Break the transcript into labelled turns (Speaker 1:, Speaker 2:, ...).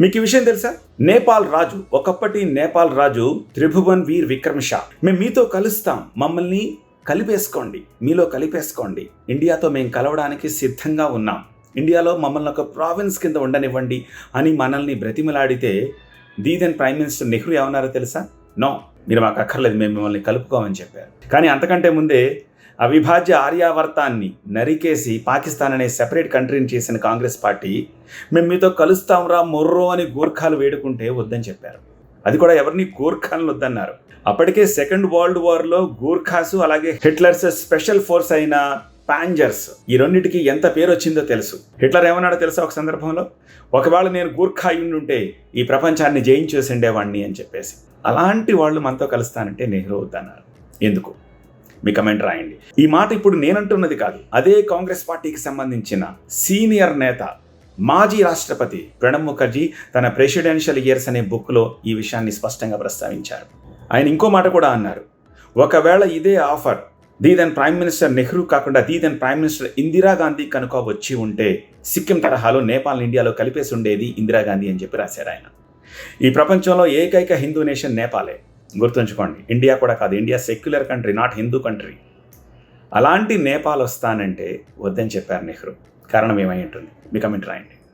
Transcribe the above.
Speaker 1: మీకు ఈ విషయం తెలుసా? నేపాల్ రాజు ఒకప్పటి నేపాల్ రాజు త్రిభువన్ వీర్ విక్రమ్ షా మేము మీతో కలుస్తాం. మమ్మల్ని కలిపేసుకోండి. మీలో కలిపేసుకోండి. ఇండియాతో మేము కలవడానికి సిద్ధంగా ఉన్నాం. ఇండియాలో మమ్మల్ని ఒక ప్రావిన్స్ కింద ఉండనివ్వండి అని మనల్ని బ్రతిమలాడితే the then prime minister Nehru ఏమన్నారో తెలుసా? నో. మీరు మాకు అక్కర్లేదు. మేము మిమ్మల్ని కలుపుకోమని చెప్పారు. కానీ అంతకంటే ముందే అవిభాజ్య ఆర్యావర్తాన్ని నరికేసి పాకిస్తాన్ అనే సెపరేట్ కంట్రీని చేసిన కాంగ్రెస్ పార్టీ మేము మీతో కలుస్తాంరా మొర్రో అని గూర్ఖాలు వేడుకుంటే వద్దని చెప్పారు. అది కూడా ఎవరిని గూర్ఖాలను వద్దన్నారు. అప్పటికే సెకండ్ వరల్డ్ వార్లో గూర్ఖాసు అలాగే హిట్లర్స్ స్పెషల్ ఫోర్స్ అయిన పాంజర్స్ ఈ రెండింటికి ఎంత పేరు వచ్చిందో తెలుసు. హిట్లర్ ఏమన్నాడో తెలుసా ఒక సందర్భంలో? ఒకవేళ నేను గూర్ఖా ఉంటే ఈ ప్రపంచాన్ని జయించేసి ఉండేవాడిని అని చెప్పేసి. అలాంటి వాళ్ళు మనతో కలుస్తానంటే నెహ్రూ వద్దన్నారు. ఎందుకు? మీ కమెంట్ రాయండి. ఈ మాట ఇప్పుడు నేనంటున్నది కాదు. అదే కాంగ్రెస్ పార్టీకి సంబంధించిన సీనియర్ నేత మాజీ రాష్ట్రపతి ప్రణబ్ ముఖర్జీ తన ప్రెసిడెన్షియల్ ఇయర్స్ అనే బుక్లో ఈ విషయాన్ని స్పష్టంగా ప్రస్తావించారు. ఆయన ఇంకో మాట కూడా అన్నారు. ఒకవేళ ఇదే offer the then prime minister Nehru కాకుండా దీదన్ ప్రైమ్ మినిస్టర్ ఇందిరాగాంధీ కనుక వచ్చి ఉంటే సిక్కిం తరహాలో నేపాల్ ఇండియాలో కలిపేసి ఉండేది ఇందిరాగాంధీ అని చెప్పి రాశారు ఆయన. ఈ ప్రపంచంలో ఏకైక హిందూ నేషన్ నేపాలే. గుర్తుంచుకోండి. ఇండియా కూడా కాదు India secular country not Hindu country. అలాంటి నేపాల్ వస్తానంటే వద్దని చెప్పారు నెహ్రూ. కారణం ఏమై ఉంటుంది? మీ కమెంట్ రాయండి.